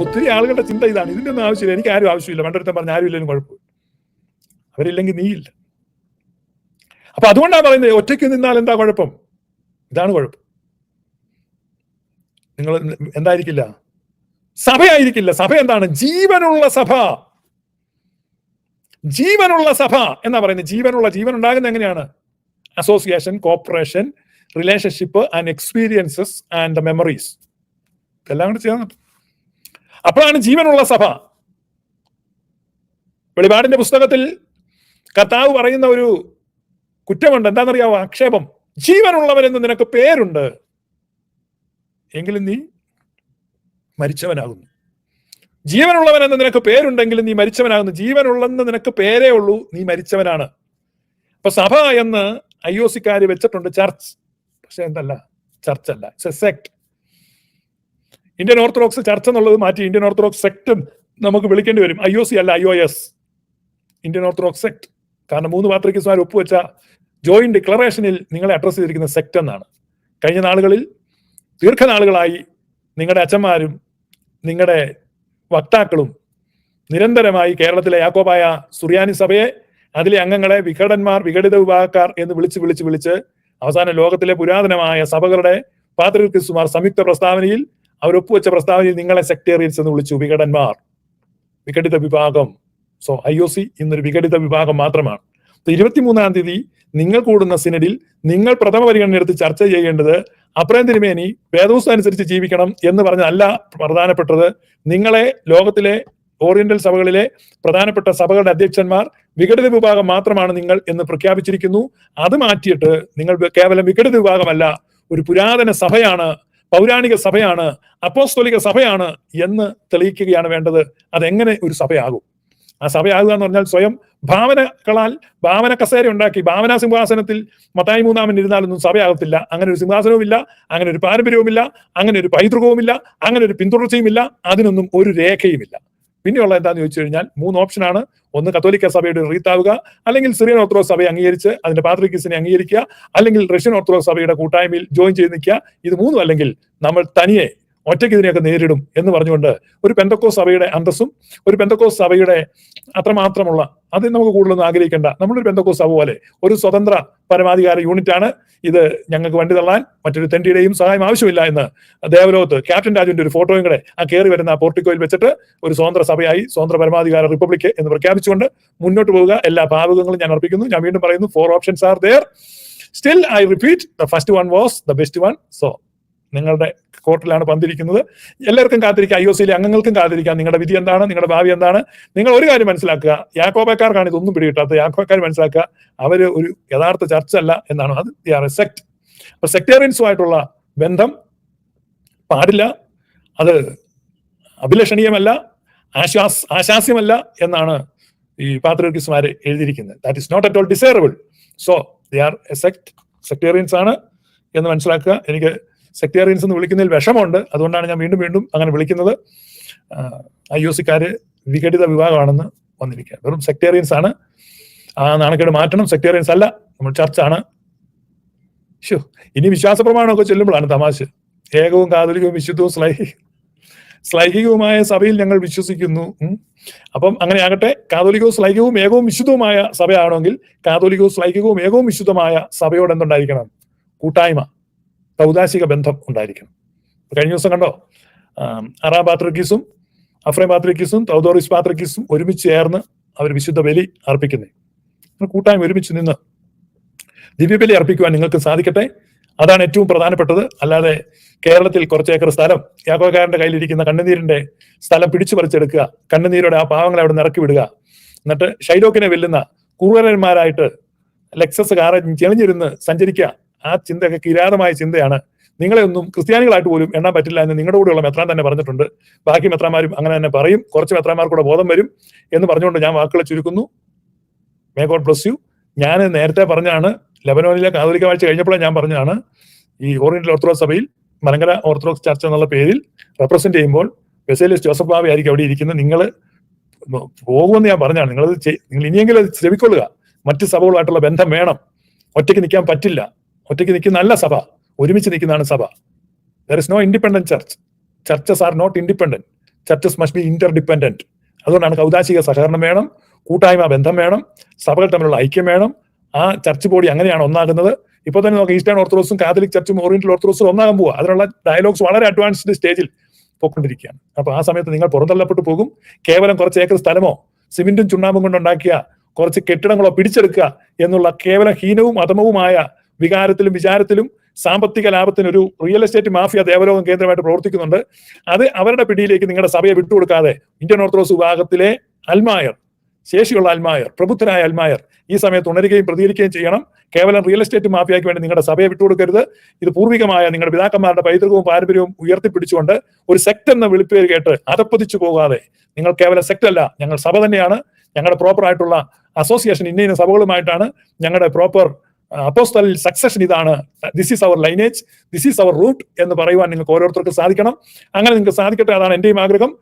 ഒത്തിരി ആളുകളുടെ ചിന്ത ഇതാണ്. ഇതിന്റെ ഒന്നും ആവശ്യമില്ല. എനിക്ക് ആരും ആവശ്യമില്ല. പണ്ടൊരുത്തൻ പറഞ്ഞ ആരും ഇല്ലെങ്കിലും കുഴപ്പമില്ല. അവരില്ലെങ്കിൽ നീയില്ല അപ്പൊ അതുകൊണ്ടാണ് പറയുന്നത് ഒറ്റയ്ക്ക് നിന്നാൽ എന്താ കുഴപ്പം? ഇതാണ് കുഴപ്പം. നിങ്ങൾ എന്തായിരിക്കില്ല? സഭയായിരിക്കില്ല. സഭ എന്താണ്? ജീവനുള്ള സഭ. ജീവനുള്ള സഭ എന്നാ പറയുന്നത്. ജീവനുള്ള ജീവൻ ഉണ്ടാകുന്നത് എങ്ങനെയാണ്? Association cooperation relationship and experiences and memories. എല്ലാം കൂടെ ചേർന്ന് അപ്പോഴാണ് ജീവനുള്ള സഭ. വെളിപാടിന്റെ പുസ്തകത്തിൽ കർത്താവ് പറയുന്ന ഒരു കുറ്റമുണ്ട്. എന്താണെന്നറിയാവോ? ആക്ഷേപം. ജീവനുള്ളവരെന്ന് നിനക്ക് പേരുണ്ട്. എങ്കിലും നീ മരിച്ചവനാകുന്നു. ജീവനുള്ളവനെന്ന് നിനക്ക് പേരുണ്ടെങ്കിലും നീ മരിച്ചവനാകുന്നു. ജീവനുള്ളെന്ന് നിനക്ക് പേരേ ഉള്ളൂ. നീ മരിച്ചവനാണ്. അപ്പൊ സഭ എന്ന് ഐ ഒ സിക്കാര് വെച്ചിട്ടുണ്ട്. ചർച്ച്. പക്ഷെ എന്തല്ല? ചർച്ചല്ല. അല്ല സെക്ട് ഇന്ത്യൻ ഓർത്തഡോക്സ് ചർച്ച എന്നുള്ളത് മാറ്റി ഇന്ത്യൻ ഓർത്തഡോക്സ് സെക്ട് നമുക്ക് വിളിക്കേണ്ടി വരും. ഐ ഒ സി അല്ല I O S Indian orthodox sect കാരണം മൂന്ന് പാത്രികസ്മാർ ഒപ്പുവെച്ച ജോയിന്റ് ഡിക്ലറേഷനിൽ നിങ്ങളെ അഡ്രസ് ചെയ്തിരിക്കുന്ന സെക്ട് എന്നാണ്. കഴിഞ്ഞ നാളുകളിൽ ദീർഘനാളുകളായി നിങ്ങളുടെ അച്ഛന്മാരും നിങ്ങളുടെ വക്താക്കളും നിരന്തരമായി കേരളത്തിലെ യാക്കോബായ സുറിയാനി സഭയെ അതിലെ അംഗങ്ങളെ വിഘടന്മാർ വിഘടിത വിഭാഗക്കാർ എന്ന് വിളിച്ച് വിളിച്ച് വിളിച്ച് അവസാന ലോകത്തിലെ പുരാതനമായ സഭകളുടെ പാത്രികസ്മാർ സംയുക്ത പ്രസ്താവനയിൽ അവർ ഒപ്പുവെച്ച പ്രസ്താവനയിൽ നിങ്ങളെ സെക്ടേറിയൻസ് എന്ന് വിളിച്ചു വിഘടന്മാർ. വിഘടിത വിഭാഗം. സോ ഐ ഒ സി ഇന്നൊരു വിഘടിത വിഭാഗം മാത്രമാണ്. ഇരുപത്തിമൂന്നാം തീയതി നിങ്ങൾ കൂടുന്ന സിനഡിൽ നിങ്ങൾ പ്രഥമ പരിഗണന എടുത്ത് ചർച്ച ചെയ്യേണ്ടത് അപ്രയം തിരുമേനി വേദവസ്തു അനുസരിച്ച് ജീവിക്കണം എന്ന് പറഞ്ഞല്ല പ്രധാനപ്പെട്ടത്. നിങ്ങളെ ലോകത്തിലെ ഓറിയന്റൽ സഭകളിലെ പ്രധാനപ്പെട്ട സഭകളുടെ അധ്യക്ഷന്മാർ വിഘടിത വിഭാഗം മാത്രമാണ് നിങ്ങൾ എന്ന് പ്രഖ്യാപിച്ചിരിക്കുന്നു. അത് മാറ്റിയിട്ട് നിങ്ങൾ കേവലം വിഘടിത വിഭാഗമല്ല ഒരു പുരാതന സഭയാണ് പൗരാണിക സഭയാണ് അപ്പോസ്തോലിക സഭയാണ് എന്ന് തെളിയിക്കുകയാണ് വേണ്ടത്. അതെങ്ങനെ ഒരു സഭയാകും? ആ സഭയാകുക എന്ന് പറഞ്ഞാൽ സ്വയം ഭാവനകളാൽ ഭാവന കസേര ഉണ്ടാക്കി ഭാവനാ സിംഹാസനത്തിൽ മത്തായി മൂന്നാമൻ ഇരുന്നാലൊന്നും സഭയാകത്തില്ല. അങ്ങനെ ഒരു സിംഹാസനവുമില്ല അങ്ങനെ ഒരു പാരമ്പര്യവുമില്ല അങ്ങനെ ഒരു പൈതൃകവുമില്ല അങ്ങനെ ഒരു പിന്തുടർച്ചയുമില്ല അതിനൊന്നും ഒരു രേഖയുമില്ല. പിന്നെയുള്ള എന്താന്ന് ചോദിച്ചു കഴിഞ്ഞാൽ മൂന്ന് ഓപ്ഷൻ ആണ്. ഒന്ന് കത്തോലിക്ക സഭയുടെ റീത്താവുക അല്ലെങ്കിൽ സിറിയൻ ഓർത്തഡോക്സ് സഭയെ അംഗീകരിച്ച് അതിന്റെ പാത്രിക്കിസിനെ അംഗീകരിക്കുക അല്ലെങ്കിൽ റഷ്യൻ ഓർത്തഡോക്സ് സഭയുടെ കൂട്ടായ്മയിൽ ജോയിൻ ചെയ്ത് നിൽക്കുക. ഇത് മൂന്നും അല്ലെങ്കിൽ നമ്മൾ തനിയെ ഒറ്റയ്ക്ക് ഇതിനെയൊക്കെ നേരിടും എന്ന് പറഞ്ഞുകൊണ്ട് ഒരു പെന്തക്കോസ് സഭയുടെ അന്തസ്സും ഒരു പെന്തക്കോസ് സഭയുടെ അത്രമാത്രമുള്ള അത് നമുക്ക് കൂടുതലൊന്നും ആഗ്രഹിക്കേണ്ട. നമ്മളൊരു പെന്തക്കോസ് സഭ പോലെ ഒരു സ്വതന്ത്ര പരമാധികാര യൂണിറ്റ് ആണ്. ഇത് ഞങ്ങൾക്ക് വണ്ടി തള്ളാൻ മറ്റൊരു തെണ്ടിയുടെയും സഹായം ആവശ്യമില്ല എന്ന് ദേവലോകത്ത് ക്യാപ്റ്റൻ രാജുവിന്റെ ഒരു ഫോട്ടോയും കൂടെ ആ കയറി വരുന്ന ആ പോർട്ടിക്കോയിൽ വെച്ചിട്ട് ഒരു സ്വതന്ത്ര സഭയായി സ്വതന്ത്ര പരമാധികാര റിപ്പബ്ലിക് എന്ന് പ്രഖ്യാപിച്ചുകൊണ്ട് മുന്നോട്ട് പോവുക. എല്ലാ ഭാവുകങ്ങളും ഞാൻ അർപ്പിക്കുന്നു. ഞാൻ വീണ്ടും പറയുന്നു four options are there still I repeat the first one was the best one so നിങ്ങളുടെ കോർട്ടിലാണ് പന്തിരിക്കുന്നത്. എല്ലാവർക്കും കാത്തിരിക്കാം. ഐ ഒ സിയിലെ അംഗങ്ങൾക്കും കാത്തിരിക്കാം. നിങ്ങളുടെ വിധി എന്താണ്? നിങ്ങളുടെ ഭാവി എന്താണ്? നിങ്ങൾ ഒരു കാര്യം മനസ്സിലാക്കുക. യാക്കോബക്കാർക്കാണ് ഇതൊന്നും പിടികിട്ടാത്ത യാക്കോബക്കാർ മനസ്സിലാക്കുക അവർ ഒരു യഥാർത്ഥ ചർച്ച അല്ല എന്നാണ്. അത് ദി ആർ എ സെക്ട് അപ്പൊ സെക്ടേറിയൻസുമായിട്ടുള്ള ബന്ധം പാടില്ല. അത് അഭിലഷണീയമല്ല ആശ്വാസ് ആശാസ്യമല്ല എന്നാണ് ഈ പാത്രികസ്മാര് എഴുതിയിരിക്കുന്നത്. That is not at all desirable so they are a sect sectarians ആണ് എന്ന് മനസ്സിലാക്കുക. എനിക്ക് സെക്ടേറിയൻസ് എന്ന് വിളിക്കുന്നതിൽ വിഷമമുണ്ട്. അതുകൊണ്ടാണ് ഞാൻ വീണ്ടും വീണ്ടും അങ്ങനെ വിളിക്കുന്നത്. ഐ ഒ സിക്കാര് വിഘടിത വിഭാഗമാണെന്ന് വന്നിരിക്കുക വെറും സെക്ടേറിയൻസ് ആണ്. ആ നാണക്കേട് മാറ്റണം. സെക്ടേറിയൻസ് അല്ല. നമ്മൾ ചർച്ചാണ്. ഷോ ഇനി വിശ്വാസ പ്രമാണമൊക്കെ ചെല്ലുമ്പോഴാണ് തമാശ. ഏകവും കാതലികവും വിശുദ്ധവും സ്ലൈഹി സ്ലൈഹികവുമായ സഭയിൽ ഞങ്ങൾ വിശ്വസിക്കുന്നു. അപ്പം അങ്ങനെ ആകട്ടെ കാതോലികവും സ്ലൈഹികവും ഏകവും വിശുദ്ധവുമായ സഭയാണെങ്കിൽ കാതോലികവും സ്ലൈഹികവും ഏകവും വിശുദ്ധമായ സഭയോട് എന്തുണ്ടായിരിക്കണം? കൂട്ടായ്മ. സൗദാശിക ബന്ധം ഉണ്ടായിരിക്കണം കഴിഞ്ഞ ദിവസം കണ്ടോ? അറാ പാത്രക്കീസും അഫ്രൈം പാത്രക്കീസും തൗദോറിസ് പാത്രക്കീസും ഒരുമിച്ച് ചേർന്ന് അവർ വിശുദ്ധ ബലി അർപ്പിക്കുന്നത് കൂട്ടായ്മ ഒരുമിച്ച് നിന്ന് ദിവ്യബലി അർപ്പിക്കുവാൻ നിങ്ങൾക്ക് സാധിക്കട്ടെ? അതാണ് ഏറ്റവും പ്രധാനപ്പെട്ടത്. അല്ലാതെ കേരളത്തിൽ കുറച്ച് ഏക്കർ സ്ഥലം യാക്കോക്കാരന്റെ കയ്യിലിരിക്കുന്ന കണ്ണുനീരിന്റെ സ്ഥലം പിടിച്ചു പറിച്ചെടുക്കുക കണ്ണുനീരോടെ ആ പാവങ്ങളെ അവിടെ നിറക്കി വിടുക എന്നിട്ട് ഷൈലോക്കിനെ വെല്ലുന്ന കുറുവരന്മാരായിട്ട് ലെക്സസ് കാറ് ചെളിഞ്ഞിരുന്ന് സഞ്ചരിക്കുക ആ ചിന്തയൊക്കെ കിരാതമായ ചിന്തയാണ്. നിങ്ങളെ ഒന്നും ക്രിസ്ത്യാനികളായിട്ട് പോലും എണ്ണാൻ പറ്റില്ല എന്ന് നിങ്ങളുടെ കൂടെയുള്ള മെത്രാൻ തന്നെ പറഞ്ഞിട്ടുണ്ട്. ബാക്കി മെത്രാന്മാരും അങ്ങനെ തന്നെ പറയും. കുറച്ച് മെത്രാന്മാർക്കൂടെ ബോധം വരും എന്ന് പറഞ്ഞുകൊണ്ട് ഞാൻ വാക്കുകളെ ചുരുക്കുന്നു. മേ ഗോഡ് ബ്ലസ് യു ഞാൻ നേരത്തെ പറഞ്ഞാണ് ലബനോനിലെ കാതോലിക്ക വാഴ്ച കഴിഞ്ഞപ്പോഴേ ഞാൻ പറഞ്ഞാണ് ഈ ഓറിയന്റൽ ഓർത്തഡോക്സ് സഭയിൽ മലങ്കര ഓർത്തഡോക്സ് ചർച്ച എന്നുള്ള പേരിൽ റെപ്രസെന്റ് ചെയ്യുമ്പോൾ ബെസേലിസ് ജോസഫ് ബാബി ആയിരിക്കും അവിടെ ഇരിക്കുന്നത്. നിങ്ങൾ പോകുമെന്ന് ഞാൻ പറഞ്ഞാണ് നിങ്ങൾ നിങ്ങൾ ഇനിയെങ്കിലും അത് ശ്രമിക്കൊള്ളുക. മറ്റ് സഭകളുമായിട്ടുള്ള ബന്ധം വേണം. ഒറ്റയ്ക്ക് നിൽക്കാൻ പറ്റില്ല. ഒറ്റയ്ക്ക് നിൽക്കുന്ന നല്ല സഭ ഒരുമിച്ച് നിൽക്കുന്നതാണ് സഭ. There is no independent church churches are not independent churches must be interdependent അതുകൊണ്ടാണ് കൗതാശിക സഹകരണം വേണം കൂട്ടായ്മ ബന്ധം വേണം സഭകൾ തമ്മിലുള്ള ഐക്യം വേണം. ആ ചർച്ച് ബോഡി അങ്ങനെയാണ് ഒന്നാകുന്നത്. ഇപ്പൊ തന്നെ നമുക്ക് ഈസ്റ്റേൺ ഓർത്തഡോക്സും കാത്തലിക് ചർച്ചും ഓറിയന്റൽ ഓർത്തഡോക്സും ഒന്നാകാൻ പോവുക അതിനുള്ള ഡയലോഗ്സ് വളരെ അഡ്വാൻസ്ഡ് സ്റ്റേജിൽ പോയിക്കൊണ്ടിരിക്കുകയാണ്. അപ്പോൾ ആ സമയത്ത് നിങ്ങൾ പുറന്തള്ളപ്പെട്ടു പോകും. കേവലം കുറച്ച് ഏക്കർ സ്ഥലമോ സിമെന്റും ചുണ്ണാമ്പും കൊണ്ടുണ്ടാക്കിയ കുറച്ച് കെട്ടിടങ്ങളോ പിടിച്ചെടുക്കുക എന്നുള്ള കേവല ഹീനവും അധമവുമായ വികാരത്തിലും വിചാരത്തിലും സാമ്പത്തിക ലാഭത്തിന് ഒരു റിയൽ എസ്റ്റേറ്റ് മാഫിയ ദേവലോകം കേന്ദ്രമായിട്ട് പ്രവർത്തിക്കുന്നുണ്ട്. അത് അവരുടെ പിടിയിലേക്ക് നിങ്ങളുടെ സഭയെ വിട്ടുകൊടുക്കാതെ ഇന്ത്യൻ ഓർത്തഡോക്സ് വിഭാഗത്തിലെ അൽമായർ ശേഷിയുള്ള അൽമായർ പ്രബുദ്ധരായ അൽമായർ ഈ സമയത്ത് ഉണരുകയും പ്രതികരിക്കുകയും ചെയ്യണം. കേവലം റിയൽ എസ്റ്റേറ്റ് മാഫിയയ്ക്ക് വേണ്ടി നിങ്ങളുടെ സഭയെ വിട്ടുകൊടുക്കരുത്. ഇത് പൂർവികമായ നിങ്ങളുടെ പിതാക്കന്മാരുടെ പൈതൃകവും പാരമ്പര്യവും ഉയർത്തിപ്പിടിച്ചുകൊണ്ട് ഒരു സെക്ട് എന്ന വിളിപ്പേര് കേട്ട് അതപ്പതിച്ചു പോകാതെ നിങ്ങൾ കേവലം സെക്ട് അല്ല ഞങ്ങൾ സഭ തന്നെയാണ്. ഞങ്ങളുടെ പ്രോപ്പർ ആയിട്ടുള്ള അസോസിയേഷൻ ഇന്ന ഇന്ന സഭകളുമായിട്ടാണ് ഞങ്ങളുടെ പ്രോപ്പർ അപ്പോസ്തൽ സക്സഷൻ ഇതാണ്. This is our lineage this is our root എന്ന് പറയുവാൻ നിങ്ങൾക്ക് ഓരോരുത്തർക്കും സാധിക്കണം. അങ്ങനെ നിങ്ങൾക്ക് സാധിക്കട്ടെ അതാണ് എന്റെയും ആഗ്രഹം.